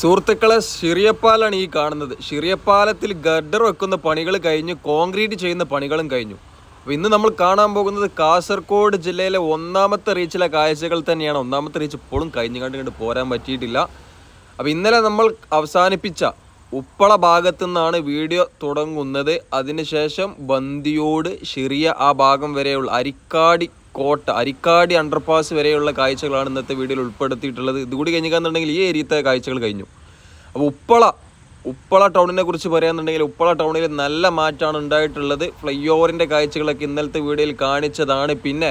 സുഹൃത്തുക്കളെ ഷിറിയപ്പാലാണ് ഈ കാണുന്നത്. ഷിറിയപ്പാലത്തിൽ ഗഡർ വെക്കുന്ന പണികൾ കഴിഞ്ഞു കോൺക്രീറ്റ് ചെയ്യുന്ന പണികളും കഴിഞ്ഞു. അപ്പോൾ ഇന്ന് നമ്മൾ കാണാൻ പോകുന്നത് കാസർഗോഡ് ജില്ലയിലെ ഒന്നാമത്തെ റീച്ചിലെ കാഴ്ചകൾ തന്നെയാണ്. ഒന്നാമത്തെ റീച്ച് ഇപ്പോഴും കഴിഞ്ഞു കണ്ട് കണ്ട് പോരാൻ പറ്റിയിട്ടില്ല. അപ്പോൾ ഇന്നലെ നമ്മൾ അവസാനിപ്പിച്ച ഉപ്പള ഭാഗത്തു നിന്നാണ് വീഡിയോ തുടങ്ങുന്നത്. അതിനുശേഷം ബന്ദിയോട് ഷിറിയ ആ ഭാഗം വരെയുള്ള അരിക്കാടി കോട്ട അരിക്കാടി അണ്ടർപാസ് വരെയുള്ള കാഴ്ചകളാണ് ഇന്നത്തെ വീഡിയോയിൽ ഉൾപ്പെടുത്തിയിട്ടുള്ളത്. ഇതുകൂടി കഴിഞ്ഞിക്കാന്നുണ്ടെങ്കിൽ ഈ ഏരിയത്തെ കാഴ്ചകൾ കഴിഞ്ഞു. അപ്പോൾ ഉപ്പള ഉപ്പള ടൗണിനെ കുറിച്ച് പറയാന്നുണ്ടെങ്കിൽ ഉപ്പള ടൗണിൽ നല്ല മാറ്റമാണ് ഉണ്ടായിട്ടുള്ളത്. ഫ്ലൈ ഓവറിന്റെ കാഴ്ചകളൊക്കെ ഇന്നലത്തെ വീഡിയോയിൽ കാണിച്ചതാണ്. പിന്നെ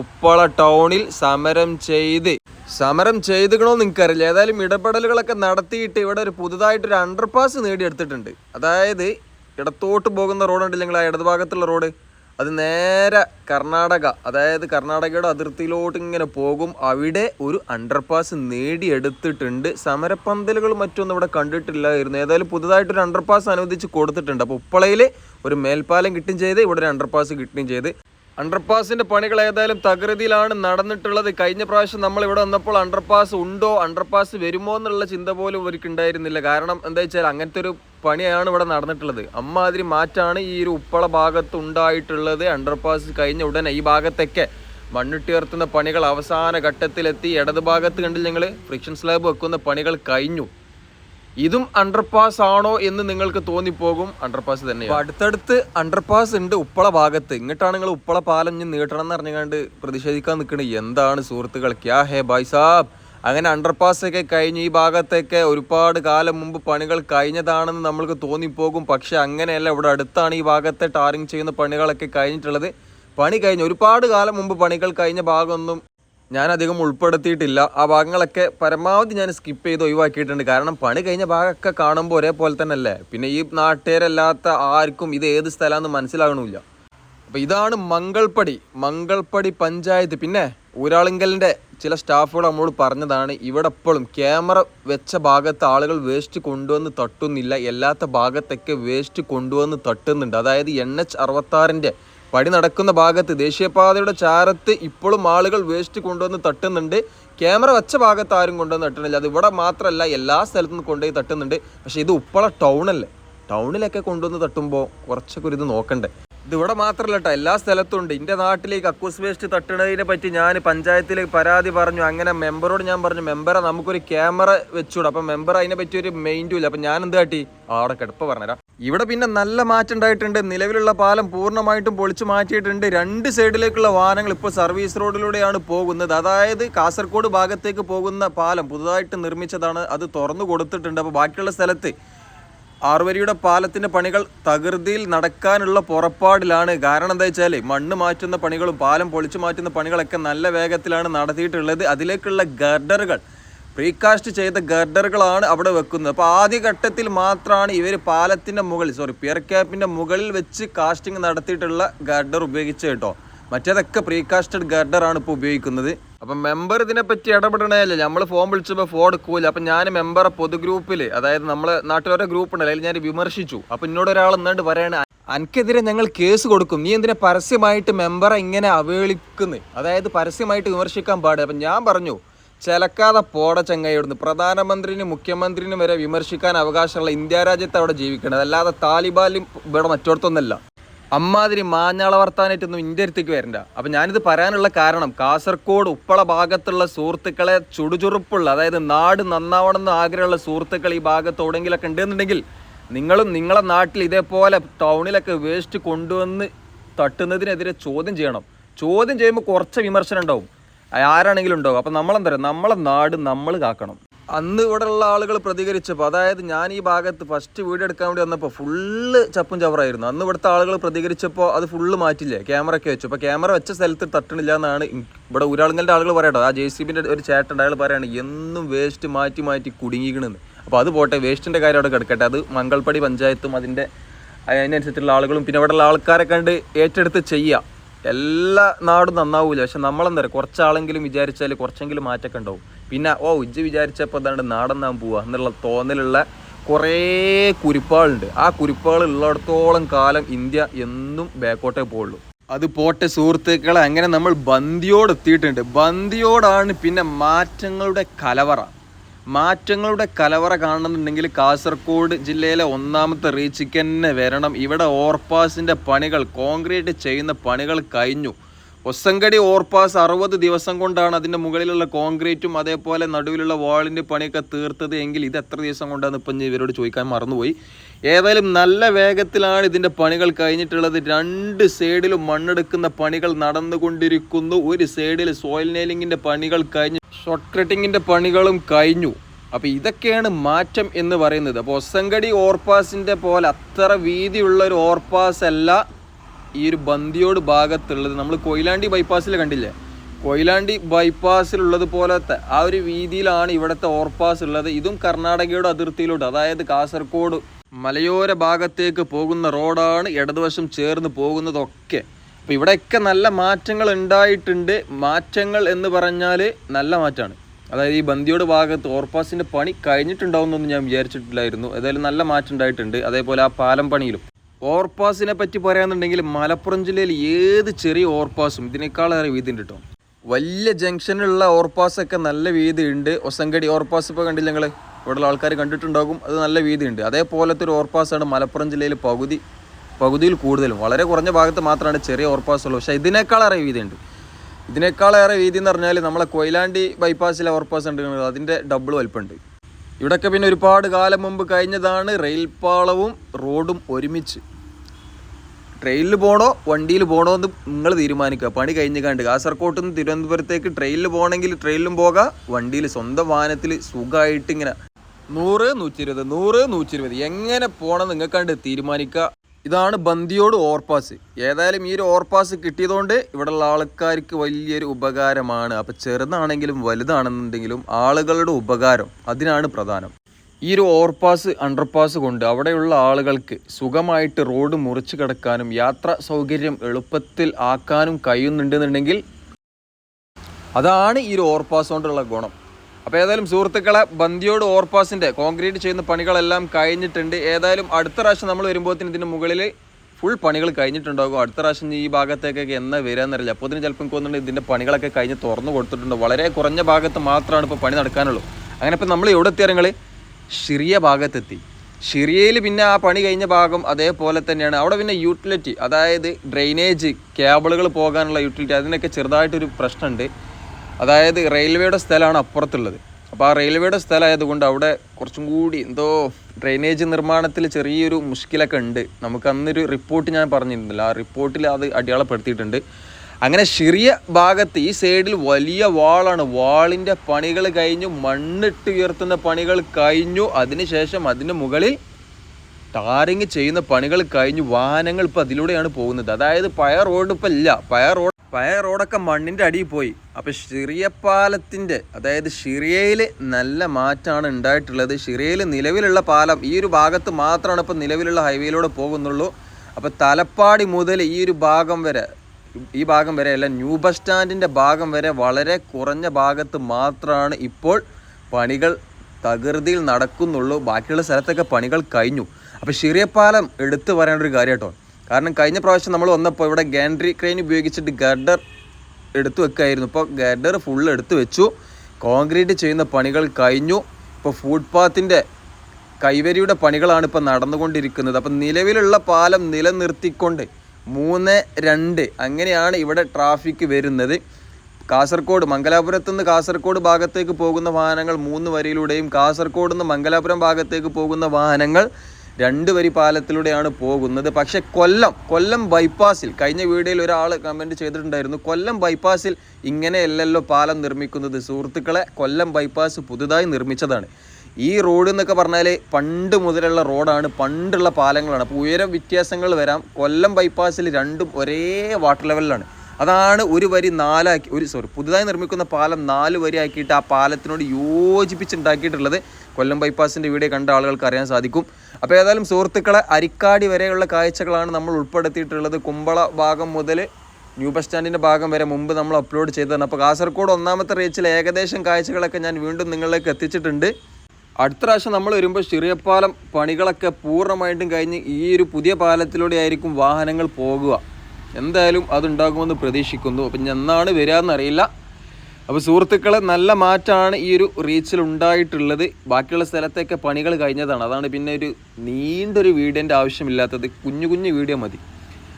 ഉപ്പള ടൗണിൽ സമരം ചെയ്ത് സമരം ചെയ്തുകണമെന്ന് എനിക്കറിയില്ല ഏതായാലും ഇടപെടലുകളൊക്കെ നടത്തിയിട്ട് ഇവിടെ ഒരു പുതുതായിട്ടൊരു അണ്ടർപാസ് നേടിയെടുത്തിട്ടുണ്ട്. അതായത് ഇടത്തോട്ട് പോകുന്ന റോഡുണ്ടല്ലോ നിങ്ങൾ ആ ഇടതുഭാഗത്തുള്ള റോഡ് അത് നേരെ കർണാടക അതായത് കർണാടകയുടെ അതിർത്തിയിലോട്ട് ഇങ്ങനെ പോകും. അവിടെ ഒരു അണ്ടർപാസ് നേടിയെടുത്തിട്ടുണ്ട്. സമരപ്പന്തലുകൾ മറ്റൊന്നും ഇവിടെ കണ്ടിട്ടില്ലായിരുന്നു. ഏതായാലും പുതുതായിട്ടൊരു അണ്ടർപാസ് അനുവദിച്ച് കൊടുത്തിട്ടുണ്ട്. അപ്പോൾ ഉപ്പളയിൽ ഒരു മേൽപ്പാലം കിട്ടുകയും ചെയ്ത് ഇവിടെ ഒരു അണ്ടർപാസ് കിട്ടുകയും ചെയ്ത്. അണ്ടർപാസിന്റെ പണികൾ ഏതായാലും തകൃതിയിലാണ് നടന്നിട്ടുള്ളത്. കഴിഞ്ഞ പ്രാവശ്യം നമ്മൾ ഇവിടെ വന്നപ്പോൾ അണ്ടർപാസ് ഉണ്ടോ അണ്ടർപാസ് വരുമോ എന്നുള്ള ചിന്ത പോലും അവർക്ക് ഉണ്ടായിരുന്നില്ല. കാരണം എന്താ വെച്ചാൽ അങ്ങനത്തെ ഒരു പണിയാണ് ഇവിടെ നടന്നിട്ടുള്ളത്. അമ്മാതിരി മാറ്റാണ് ഈ ഒരു ഉപ്പള ഭാഗത്ത് ഉണ്ടായിട്ടുള്ളത്. അണ്ടർപാസ് കഴിഞ്ഞ ഉടനെ ഈ ഭാഗത്തൊക്കെ മണ്ണിട്ടുയർത്തുന്ന പണികൾ അവസാന ഘട്ടത്തിലെത്തി. ഇടത് ഭാഗത്ത് കണ്ടില്ല ഞങ്ങൾ ഫ്രിക്ഷൻ സ്ലാബ് വെക്കുന്ന പണികൾ കഴിഞ്ഞു. ഇതും അണ്ടർപാസ് ആണോ എന്ന് നിങ്ങൾക്ക് തോന്നിപ്പോകും. അണ്ടർപാസ് തന്നെ അടുത്തടുത്ത് അണ്ടർപാസ് ഉണ്ട് ഉപ്പള ഭാഗത്ത്. ഇങ്ങോട്ടാണ് നിങ്ങൾ ഉപ്പള പാലം നീട്ടണം എന്ന് അറിഞ്ഞുകൊണ്ട് പ്രതിഷേധിക്കാൻ നിൽക്കുന്നത് എന്താണ് സുഹൃത്തുക്കൾ ക്യാ ഹേ ബായ് സാബ്. അങ്ങനെ അണ്ടർപാസ് ഒക്കെ കഴിഞ്ഞ് ഈ ഭാഗത്തൊക്കെ ഒരുപാട് കാലം മുമ്പ് പണികൾ കഴിഞ്ഞതാണെന്ന് നമ്മൾക്ക് തോന്നിപ്പോകും. പക്ഷെ അങ്ങനെയല്ല ഇവിടെ അടുത്താണ് ഈ ഭാഗത്തെ ടാറിങ് ചെയ്യുന്ന പണികളൊക്കെ കഴിഞ്ഞിട്ടുള്ളത്. പണി കഴിഞ്ഞ് ഒരുപാട് കാലം മുമ്പ് പണികൾ കഴിഞ്ഞ ഭാഗമൊന്നും ഞാൻ അധികം ഉൾപ്പെടുത്തിയിട്ടില്ല. ആ ഭാഗങ്ങളൊക്കെ പരമാവധി ഞാൻ സ്കിപ്പ് ചെയ്ത് ഒഴിവാക്കിയിട്ടുണ്ട്. കാരണം പണി കഴിഞ്ഞ ഭാഗമൊക്കെ കാണുമ്പോൾ ഒരേപോലെ തന്നെ അല്ലേ പിന്നെ ഈ നാട്ടുകാരല്ലാത്ത ആർക്കും ഇത് ഏത് സ്ഥലമാണെന്ന് മനസ്സിലാകണമില്ല. അപ്പോൾ ഇതാണ് മംഗൾപ്പടി മംഗൾപ്പടി പഞ്ചായത്ത്. പിന്നെ ഊരാളിങ്കലിന്റെ ചില സ്റ്റാഫുകൾ നമ്മളോട് പറഞ്ഞതാണ് ഇവിടെ എപ്പോഴും ക്യാമറ വെച്ച ഭാഗത്ത് ആളുകൾ വേസ്റ്റ് കൊണ്ടുവന്ന് തട്ടുന്നില്ല. എല്ലാത്ത ഭാഗത്തൊക്കെ വേസ്റ്റ് കൊണ്ടുവന്ന് തട്ടുന്നുണ്ട്. അതായത് എൻ എച്ച് അറുപത്താറിന്റെ പണി നടക്കുന്ന ഭാഗത്ത് ദേശീയപാതയുടെ ചാരത്ത് ഇപ്പോഴും ആളുകൾ വേസ്റ്റ് കൊണ്ടുവന്ന് തട്ടുന്നുണ്ട്. ക്യാമറ വെച്ച ഭാഗത്ത് ആരും കൊണ്ടുവന്ന് തട്ടുന്നില്ല. അത് ഇവിടെ മാത്രമല്ല എല്ലാ സ്ഥലത്തും കൊണ്ടുപോയി തട്ടുന്നുണ്ട്. പക്ഷേ ഇത് ഉപ്പള ടൗണല്ലേ ടൗണിലൊക്കെ കൊണ്ടുവന്ന് തട്ടുമ്പോൾ കുറച്ചൊക്കെ ഒരു ഇത് നോക്കണ്ടേ? ഇത് ഇവിടെ മാത്രമല്ല കേട്ടോ എല്ലാ സ്ഥലത്തും ഉണ്ട്. എന്റെ നാട്ടിലേക്ക് അക്കൂസ് വേസ്റ്റ് തട്ടണതിനെ പറ്റി ഞാൻ പഞ്ചായത്തിൽ പരാതി പറഞ്ഞു. അങ്ങനെ മെമ്പറോട് ഞാൻ പറഞ്ഞു മെമ്പറെ നമുക്കൊരു ക്യാമറ വെച്ചുകൂടാ അപ്പം മെമ്പർ അതിനെ പറ്റി ഒരു മെയിന്റും ഇല്ല. അപ്പം ഞാൻ എന്ത് കാട്ടി? അവിടെ കിടപ്പ് പറഞ്ഞുതരാം ഇവിടെ പിന്നെ നല്ല മാറ്റം ഉണ്ടായിട്ടുണ്ട് നിലവിലുള്ള പാലം പൂർണമായിട്ടും പൊളിച്ചു മാറ്റിയിട്ടുണ്ട്. രണ്ട് സൈഡിലേക്കുള്ള വാഹനങ്ങൾ ഇപ്പോൾ സർവീസ് റോഡിലൂടെയാണ് പോകുന്നത്. അതായത് കാസർഗോഡ് ഭാഗത്തേക്ക് പോകുന്ന പാലം പുതുതായിട്ട് നിർമ്മിച്ചതാണ്. അത് തുറന്നു കൊടുത്തിട്ടുണ്ട്. അപ്പോൾ ബാക്കിയുള്ള സ്ഥലത്ത് ആറുവരിയുടെ പാലത്തിന്റെ പണികൾ തകൃതിയിൽ നടക്കാനുള്ള പുറപ്പാടിലാണ്. കാരണം എന്താ വെച്ചാൽ മണ്ണ് മാറ്റുന്ന പണികളും പാലം പൊളിച്ചു മാറ്റുന്ന പണികളൊക്കെ നല്ല വേഗത്തിലാണ് നടത്തിയിട്ടുള്ളത്. അതിലേക്കുള്ള ഗർഡറുകൾ പ്രീകാസ്റ്റ് ചെയ്ത ഗർഡറുകളാണ് അവിടെ വെക്കുന്നത്. അപ്പോൾ ആദ്യ ഘട്ടത്തിൽ മാത്രമാണ് ഇവർ പാലത്തിന്റെ മുകളിൽ സോറി പിയർ ക്യാപ്പിന്റെ മുകളിൽ വെച്ച് കാസ്റ്റിംഗ് നടത്തിയിട്ടുള്ള ഗർഡർ ഉപയോഗിച്ച് കേട്ടോ. മറ്റേതൊക്കെ പ്രീകാസ്റ്റഡ് ഗർഡറാണ് ഇപ്പോൾ ഉപയോഗിക്കുന്നത്. അപ്പം മെമ്പർ ഇതിനെപ്പറ്റി ഇടപെടണേല്ലേ നമ്മൾ ഫോൺ വിളിച്ചപ്പോൾ ഫോൺ എടുക്കൂല. അപ്പം ഞാൻ മെമ്പറെ പൊതുഗ്രൂപ്പിൽ അതായത് നമ്മളെ നാട്ടിലൊരു ഗ്രൂപ്പ് ഉണ്ടല്ലോ അതിൽ ഞാൻ വിമർശിച്ചു. അപ്പം എന്നോട് ഒരാൾ എന്നാണ്ട് പറയണേ അനക്കെതിരെ ഞങ്ങൾ കേസ് കൊടുക്കും. നീ എന്തിനാ പരസ്യമായിട്ട് മെമ്പറെ ഇങ്ങനെ അവഹേളിക്കുന്നത് അതായത് പരസ്യമായിട്ട് വിമർശിക്കാൻ പാടില്ല. അപ്പം ഞാൻ പറഞ്ഞു ചിലക്കാതെ പോട ചങ്ങായിടുന്നു. പ്രധാനമന്ത്രിനും മുഖ്യമന്ത്രിനും വരെ വിമർശിക്കാൻ അവകാശമുള്ള ഇന്ത്യ രാജ്യത്ത് അവിടെ ജീവിക്കണത്. അല്ലാതെ താലിബാലും ഇവിടെ മറ്റോടത്തൊന്നല്ല അമ്മാതിരി മാഞ്ഞാള വർത്താനായിട്ടൊന്നും ഇന്ത്യ അടുത്തേക്ക് വരണ്ട. അപ്പം ഞാനിത് പറയാനുള്ള കാരണം കാസർഗോഡ് ഉപ്പള ഭാഗത്തുള്ള സുഹൃത്തുക്കളെ ചുടുചുറുപ്പുള്ള അതായത് നാട് നന്നാവണമെന്ന് ആഗ്രഹമുള്ള സുഹൃത്തുക്കൾ ഈ ഭാഗത്ത് എവിടെയെങ്കിലൊക്കെ ഉണ്ടെന്നുണ്ടെങ്കിൽ നിങ്ങളും നിങ്ങളെ നാട്ടിൽ ഇതേപോലെ ടൗണിലൊക്കെ വേസ്റ്റ് കൊണ്ടുവന്ന് തട്ടുന്നതിനെതിരെ ചോദ്യം ചെയ്യണം. ചോദ്യം ചെയ്യുമ്പോൾ കുറച്ച് വിമർശനം ഉണ്ടാവും. ആരാണെങ്കിലും ഉണ്ടാവും. അപ്പം നമ്മളെന്താ പറയുക? നമ്മളെ നാട് നമ്മൾ കാക്കണം. അന്ന് ഇവിടെ ഉള്ള ആളുകൾ പ്രതികരിച്ചപ്പോൾ അതായത് ഞാൻ ഈ ഭാഗത്ത് ഫസ്റ്റ് വീഡിയോ എടുക്കാൻ വേണ്ടി വന്നപ്പോൾ ഫുള്ള് ചപ്പും ചവറായിരുന്നു. അന്ന് ഇവിടുത്തെ ആളുകൾ പ്രതികരിച്ചപ്പോൾ അത് ഫുള്ള് മാറ്റില്ലേ? ക്യാമറ ഒക്കെ വെച്ചു. അപ്പോൾ ക്യാമറ വെച്ച സ്ഥലത്ത് തട്ടണില്ല എന്നാണ് ഇവിടെ ഊരാളുങ്ങളുടെ ആളുകൾ പറയട്ടോ. ആ ജെ സി ബിന്റെ ഒരു ചേട്ടന്റെ അയാൾ പറയാണ് എന്നും വേസ്റ്റ് മാറ്റി മാറ്റി കുടുങ്ങിക്കണെന്ന് അപ്പോൾ അത് പോട്ടെ വേസ്റ്റിന്റെ കാര്യം അവിടെ കിടക്കട്ടെ. അത് മംഗൾപ്പടി പഞ്ചായത്തും അതിന്റെ അതിനനുസരിച്ചുള്ള ആളുകളും പിന്നെ ഇവിടെയുള്ള ആൾക്കാരെ കണ്ട് ഏറ്റെടുത്ത് ചെയ്യുക എല്ലാ നാടും നന്നാവൂല. പക്ഷെ നമ്മളെന്താ കുറച്ചാളെങ്കിലും വിചാരിച്ചാൽ കുറച്ചെങ്കിലും മാറ്റമൊക്കെ ഉണ്ടാവും. പിന്നെ ഓ ഉജ്ജ് വിചാരിച്ചപ്പോൾ എന്താണ് നാടെന്നാൻ പോവുക എന്നുള്ള തോന്നലുള്ള കുറേ കുരിപ്പാളുണ്ട്. ആ കുരിപ്പാൾ ഉള്ളിടത്തോളം കാലം ഇന്ത്യ എന്നും ബാക്കോട്ടേ പോകുള്ളൂ അത് പോട്ടെ സുഹൃത്തുക്കളെ അങ്ങനെ നമ്മൾ ബന്ദിയോട് എത്തിയിട്ടുണ്ട് ബന്ദിയോടാണ് പിന്നെ മാറ്റങ്ങളുടെ കലവറ. മാറ്റങ്ങളുടെ കലവറ കാണണമെന്നുണ്ടെങ്കിൽ കാസർഗോഡ് ജില്ലയിലെ ഒന്നാമത്തെ റീച്ചിക്ക് തന്നെ വരണം. ഇവിടെ ഓവർപാസിന്റെ പണികൾ കോൺക്രീറ്റ് ചെയ്യുന്ന പണികൾ കഴിഞ്ഞു. ഒസങ്കടി ഓർപ്പാസ് അറുപത് ദിവസം കൊണ്ടാണ് അതിന്റെ മുകളിലുള്ള കോൺക്രീറ്റും അതേപോലെ നടുവിലുള്ള വാളിന്റെ പണിയൊക്കെ തീർത്തത് എങ്കിൽ ഇത് എത്ര ദിവസം കൊണ്ടാണ് ഇപ്പം ഇവരോട് ചോദിക്കാൻ മറന്നുപോയി. ഏതായാലും നല്ല വേഗത്തിലാണ് ഇതിന്റെ പണികൾ കഴിഞ്ഞിട്ടുള്ളത്. രണ്ട് സൈഡിലും മണ്ണെടുക്കുന്ന പണികൾ നടന്നുകൊണ്ടിരിക്കുന്നു. ഒരു സൈഡിൽ സോയിൽ നെയിലിങ്ങിന്റെ പണികൾ കഴിഞ്ഞു. ഷോർട്ട് കട്ടിങ്ങിന്റെ പണികളും കഴിഞ്ഞു. അപ്പോൾ ഇതൊക്കെയാണ് മാറ്റം എന്ന് പറയുന്നത്. അപ്പോൾ ഒസങ്കടി ഓർപ്പാസിന്റെ പോലെ അത്ര വീതിയുള്ള ഒരു ഓവർപാസ് അല്ല. ഈ ഒരു ബന്ദിയോട് ഭാഗത്തുള്ളത് നമ്മൾ കൊയിലാണ്ടി ബൈപ്പാസിൽ കണ്ടില്ലേ? കൊയിലാണ്ടി ബൈപ്പാസിലുള്ളത് പോലത്തെ ആ ഒരു വീതിയിലാണ് ഇവിടുത്തെ ഓർപ്പാസ് ഉള്ളത്. ഇതും കർണാടകയുടെ അതിർത്തിയിലോട്ട് അതായത് കാസർഗോഡ് മലയോര ഭാഗത്തേക്ക് പോകുന്ന റോഡാണ് ഇടതുവശം ചേർന്ന് പോകുന്നതൊക്കെ. അപ്പോൾ ഇവിടെയൊക്കെ നല്ല മാറ്റങ്ങൾ ഉണ്ടായിട്ടുണ്ട്. മാറ്റങ്ങൾ എന്ന് പറഞ്ഞാൽ നല്ല മാറ്റമാണ് അതായത് ഈ ബന്ദിയോട് ഭാഗത്ത് ഓർപ്പാസിന്റെ പണി കഴിഞ്ഞിട്ടുണ്ടാവുന്നൊന്നും ഞാൻ വിചാരിച്ചിട്ടില്ലായിരുന്നു. ഏതായാലും നല്ല മാറ്റം ഉണ്ടായിട്ടുണ്ട്. അതേപോലെ ആ പാലം പണിയിലും. ഓവർപാസിനെ പറ്റി പറയാന്നുണ്ടെങ്കിൽ മലപ്പുറം ജില്ലയിൽ ഏത് ചെറിയ ഓവർപാസും ഇതിനേക്കാളേറെ വീതി ഉണ്ട് കേട്ടോ വലിയ ജംഗ്ഷനിലുള്ള ഓവർപാസൊക്കെ നല്ല വീതി ഉണ്ട് ഒസങ്കടി ഓവർപാസ് ഇപ്പോൾ കണ്ടില്ല ഞങ്ങൾ ഇവിടെയുള്ള ആൾക്കാർ കണ്ടിട്ടുണ്ടാകും. അത് നല്ല വീതി ഉണ്ട് അതേപോലത്തെ ഒരു ഓവർപാസാണ് മലപ്പുറം ജില്ലയിൽ പകുതി പകുതിയിൽ കൂടുതലും. വളരെ കുറഞ്ഞ ഭാഗത്ത് മാത്രമാണ് ചെറിയ ഓവർപാസ് ഉള്ളത് പക്ഷേ ഇതിനേക്കാളേറെ വീതി ഉണ്ട് ഇതിനേക്കാളേറെ വീതി എന്ന് പറഞ്ഞാൽ നമ്മളെ കൊയിലാണ്ടി ബൈപ്പാസിലെ ഓവർപാസ് ഉണ്ട് അതിന്റെ ഡബിൾ വലിപ്പമുണ്ട്. ഇവിടെയൊക്കെ പിന്നെ ഒരുപാട് കാലം മുമ്പ് കഴിഞ്ഞതാണ് റെയിൽപാളവും റോഡും ഒരുമിച്ച്. ട്രെയിനിൽ പോകണോ വണ്ടിയിൽ പോകണോ എന്ന് നിങ്ങൾ തീരുമാനിക്കുക. പണി കഴിഞ്ഞ് കണ്ട്. കാസർകോട്ട് നിന്ന് തിരുവനന്തപുരത്തേക്ക് ട്രെയിനിൽ പോകണമെങ്കിൽ ട്രെയിനിലും പോകാം. വണ്ടിയിൽ സ്വന്തം വാഹനത്തിൽ സുഖമായിട്ട് ഇങ്ങനെ നൂറ് നൂറ്റി ഇരുപത് നൂറ് നൂറ്റി ഇരുപത് എങ്ങനെ പോകണം നിങ്ങൾക്ക് കണ്ട് തീരുമാനിക്കുക. ഇതാണ് ബന്ദിയോട് ഓവർപാസ്. ഏതായാലും ഈ ഒരു ഓവർപാസ് കിട്ടിയതുകൊണ്ട് ഇവിടെയുള്ള ആൾക്കാർക്ക് വലിയൊരു ഉപകാരമാണ്. അപ്പോൾ ചെറുതാണെങ്കിലും വലുതാണെന്നുണ്ടെങ്കിലും ആളുകളുടെ ഉപകാരം അതിനാണ് പ്രധാനം. ഈ ഒരു ഓവർപാസ് അണ്ടർപാസ് കൊണ്ട് അവിടെയുള്ള ആളുകൾക്ക് സുഖമായിട്ട് റോഡ് മുറിച്ച് കിടക്കാനും യാത്രാ സൗകര്യം എളുപ്പത്തിൽ ആക്കാനും കഴിയുന്നുണ്ടെന്നുണ്ടെങ്കിൽ അതാണ് ഈ ഒരു ഓവർപാസ് കൊണ്ടുള്ള ഗുണം. അപ്പോൾ ഏതായാലും സുഹൃത്തുക്കളെ ബന്ദിയോട് ഓവർപാസിന്റെ കോൺക്രീറ്റ് ചെയ്യുന്ന പണികളെല്ലാം കഴിഞ്ഞിട്ടുണ്ട്. ഏതായാലും അടുത്ത പ്രാവശ്യം നമ്മൾ വരുമ്പോഴത്തേന് ഇതിന്റെ മുകളിൽ ഫുൾ പണികൾ കഴിഞ്ഞിട്ടുണ്ടാകും. അടുത്ത പ്രാവശ്യം ഈ ഭാഗത്തേക്കൊക്കെ എന്നാ വരാമെന്നറിയില്ല അപ്പോൾ ഇതിന് ചിലപ്പോൾ തോന്നുന്നുണ്ട് ഇതിന്റെ പണികളൊക്കെ കഴിഞ്ഞ് തുറന്നു കൊടുത്തിട്ടുണ്ട്. വളരെ കുറഞ്ഞ ഭാഗത്ത് മാത്രമാണ് ഇപ്പോൾ പണി നടക്കാനുള്ളൂ. അങ്ങനെ ഇപ്പോൾ നമ്മൾ എവിടെ എത്തിയാൽ ഷിറിയ ഭാഗത്തെത്തി. ഷിറിയയിൽ പിന്നെ ആ പണി കഴിഞ്ഞ ഭാഗം അതേപോലെ തന്നെയാണ്. അവിടെ പിന്നെ യൂട്ടിലിറ്റി അതായത് ഡ്രെയിനേജ് കേബിളുകൾ പോകാനുള്ള യൂട്ടിലിറ്റി അതിനൊക്കെ ചെറുതായിട്ടൊരു പ്രശ്നമുണ്ട്. അതായത് റെയിൽവേയുടെ സ്ഥലമാണ് അപ്പുറത്തുള്ളത്. അപ്പോൾ ആ റെയിൽവേയുടെ സ്ഥലമായതുകൊണ്ട് അവിടെ കുറച്ചും കൂടി എന്തോ ഡ്രെയിനേജ് നിർമ്മാണത്തിൽ ചെറിയൊരു മുഷ്കിലൊക്കെ ഉണ്ട്. നമുക്ക് അന്നൊരു റിപ്പോർട്ട് ഞാൻ പറഞ്ഞിരുന്നില്ല. ആ റിപ്പോർട്ടിൽ അത് അടയാളപ്പെടുത്തിയിട്ടുണ്ട്. അങ്ങനെ ചെറിയ ഭാഗത്ത് ഈ സൈഡിൽ വലിയ വാളാണ്. വാളിന്റെ പണികൾ കഴിഞ്ഞു മണ്ണിട്ട് ഉയർത്തുന്ന പണികൾ കഴിഞ്ഞു. അതിനുശേഷം അതിന് മുകളിൽ ടാറിങ് ചെയ്യുന്ന പണികൾ കഴിഞ്ഞു. വാഹനങ്ങൾ ഇപ്പോൾ അതിലൂടെയാണ് പോകുന്നത്. അതായത് പഴയ റോഡ് ഇപ്പം ഇല്ല. പഴയ റോഡ് പഴയ റോഡൊക്കെ മണ്ണിന്റെ അടിയിൽ പോയി. അപ്പോൾ ഷിറിയ പാലത്തിന്റെ അതായത് ഷിറിയയിൽ നല്ല മാറ്റമാണ് ഉണ്ടായിട്ടുള്ളത്. ഷിറിയയിൽ നിലവിലുള്ള പാലം ഈ ഒരു ഭാഗത്ത് മാത്രമാണ് ഇപ്പോൾ നിലവിലുള്ള ഹൈവേയിലൂടെ പോകുന്നുള്ളൂ. അപ്പോൾ തലപ്പാടി മുതൽ ഈ ഒരു ഭാഗം വരെ ഈ ഭാഗം വരെ അല്ല ന്യൂ ബസ് സ്റ്റാൻഡിന്റെ ഭാഗം വരെ വളരെ കുറഞ്ഞ ഭാഗത്ത് മാത്രമാണ് ഇപ്പോൾ പണികൾ തകൃതിയിൽ നടക്കുന്നുള്ളൂ. ബാക്കിയുള്ള സ്ഥലത്തൊക്കെ പണികൾ കഴിഞ്ഞു. അപ്പോൾ ഷിറിയപ്പാലം എടുത്തു പറയേണ്ട ഒരു കാര്യം കേട്ടോ. കാരണം കഴിഞ്ഞ പ്രാവശ്യം നമ്മൾ വന്നപ്പോൾ ഇവിടെ ഗാൻഡ്രി ക്രെയിൻ ഉപയോഗിച്ചിട്ട് ഗഡർ എടുത്തു വെക്കായിരുന്നു ഇപ്പോൾ ഗഡർ ഫുള്ള് എടുത്തു വെച്ചു. കോൺക്രീറ്റ് ചെയ്യുന്ന പണികൾ കഴിഞ്ഞു. ഇപ്പോൾ ഫുട്പാത്തിന്റെ കൈവരിയുടെ പണികളാണ് ഇപ്പോൾ നടന്നുകൊണ്ടിരിക്കുന്നത്. അപ്പം നിലവിലുള്ള പാലം നിലനിർത്തിക്കൊണ്ട് മൂന്ന് രണ്ട് അങ്ങനെയാണ് ഇവിടെ ട്രാഫിക് വരുന്നത്. കാസർഗോഡ് മംഗലാപുരത്തു നിന്ന് കാസർഗോഡ് ഭാഗത്തേക്ക് പോകുന്ന വാഹനങ്ങൾ മൂന്ന് വരിയിലൂടെയും കാസർഗോഡ് നിന്ന് മംഗലാപുരം ഭാഗത്തേക്ക് പോകുന്ന വാഹനങ്ങൾ രണ്ട് വരി പാലത്തിലൂടെയാണ് പോകുന്നത്. പക്ഷേ കൊല്ലം കൊല്ലം ബൈപ്പാസിൽ കഴിഞ്ഞ വീഡിയോയിൽ ഒരാൾ കമന്റ് ചെയ്തിട്ടുണ്ടായിരുന്നു. കൊല്ലം ബൈപ്പാസിൽ ഇങ്ങനെയല്ലല്ലോ പാലം നിർമ്മിക്കുന്നത്. സുഹൃത്തുക്കളെ കൊല്ലം ബൈപ്പാസ് പുതുതായി നിർമ്മിച്ചതാണ്. ഈ റോഡ് എന്നൊക്കെ പറഞ്ഞാൽ പണ്ട് മുതലുള്ള റോഡാണ് പണ്ടുള്ള പാലങ്ങളാണ്. അപ്പോൾ ഉയരം വ്യത്യാസങ്ങൾ വരാം. കൊല്ലം ബൈപ്പാസിൽ രണ്ടും ഒരേ വാട്ടർ ലെവലിലാണ് അതാണ് ഒരു വരി നാലാക്കി ഒരു സോറി പുതുതായി നിർമ്മിക്കുന്ന പാലം നാല് വരി ആക്കിയിട്ട് ആ പാലത്തിനോട് യോജിപ്പിച്ചുണ്ടാക്കിയിട്ടുള്ളത് കൊല്ലം ബൈപ്പാസിന്റെ വീഡിയോ കണ്ട ആളുകൾക്ക് അറിയാൻ സാധിക്കും. അപ്പോൾ ഏതായാലും സുഹൃത്തുക്കളെ അരിക്കാടി വരെയുള്ള കാഴ്ചകളാണ് നമ്മൾ ഉൾപ്പെടുത്തിയിട്ടുള്ളത്. കുമ്പള ഭാഗം മുതൽ ന്യൂ ബസ് സ്റ്റാൻഡിന്റെ ഭാഗം വരെ മുമ്പ് നമ്മൾ അപ്ലോഡ് ചെയ്തതാണ്. അപ്പോൾ കാസർഗോഡ് ഒന്നാമത്തെ റീച്ചിൽ ഏകദേശം കാഴ്ചകളൊക്കെ ഞാൻ വീണ്ടും നിങ്ങളിലേക്ക് എത്തിച്ചിട്ടുണ്ട്. അടുത്ത പ്രാവശ്യം നമ്മൾ വരുമ്പോൾ ചെറിയപ്പാലം പണികളൊക്കെ പൂർണമായിട്ടും കഴിഞ്ഞ് ഈ ഒരു പുതിയ പാലത്തിലൂടെ ആയിരിക്കും വാഹനങ്ങൾ പോകുക. എന്തായാലും അതുണ്ടാകുമെന്ന് പ്രതീക്ഷിക്കുന്നു. അപ്പം എന്നാണ് വരിക എന്നറിയില്ല. അപ്പോൾ സുഹൃത്തുക്കളെ നല്ല മാറ്റമാണ് ഈ ഒരു റീച്ചിൽ ഉണ്ടായിട്ടുള്ളത്. ബാക്കിയുള്ള സ്ഥലത്തൊക്കെ പണികൾ കഴിഞ്ഞതാണ്. അതാണ് പിന്നെ ഒരു നീണ്ടൊരു വീഡിയോന്റെ ആവശ്യമില്ലാത്തത്. കുഞ്ഞു കുഞ്ഞു വീഡിയോ മതി.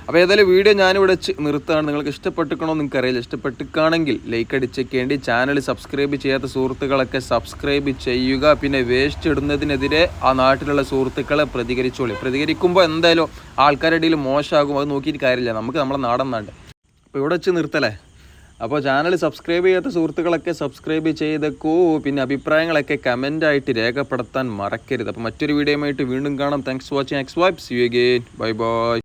അപ്പോൾ ഏതായാലും വീഡിയോ ഞാനിവിടെ വെച്ച് നിർത്താണ് നിങ്ങൾക്ക് ഇഷ്ടപ്പെട്ടിക്കണോ എന്ന് എനിക്കറിയില്ല ഇഷ്ടപ്പെട്ടിക്കാണെങ്കിൽ ലൈക്ക് അടിച്ചേക്കേണ്ടി. ചാനൽ സബ്സ്ക്രൈബ് ചെയ്യാത്ത സുഹൃത്തുക്കളൊക്കെ സബ്സ്ക്രൈബ് ചെയ്യുക. പിന്നെ വേസ്റ്റ് ഇടുന്നതിനെതിരെ ആ നാട്ടിലുള്ള സുഹൃത്തുക്കളെ പ്രതികരിച്ചോളി. പ്രതികരിക്കുമ്പോൾ എന്തായാലും ആൾക്കാരുടെ ഇടയിൽ മോശമാകും. അത് നോക്കിയിട്ട് കാര്യമില്ല. നമുക്ക് നമ്മുടെ നാടൻ നാട് അപ്പോൾ ഇവിടെ വെച്ച് നിർത്തലേ അപ്പോൾ ചാനൽ സബ്സ്ക്രൈബ് ചെയ്യാത്ത സുഹൃത്തുക്കളൊക്കെ സബ്സ്ക്രൈബ് ചെയ്തേക്കൂ. പിന്നെ അഭിപ്രായങ്ങളൊക്കെ കമന്റായിട്ട് രേഖപ്പെടുത്താൻ മറക്കരുത്. അപ്പോൾ മറ്റൊരു വീഡിയോയുമായിട്ട് വീണ്ടും കാണാം. Thanks watching X Vibes you again bye bye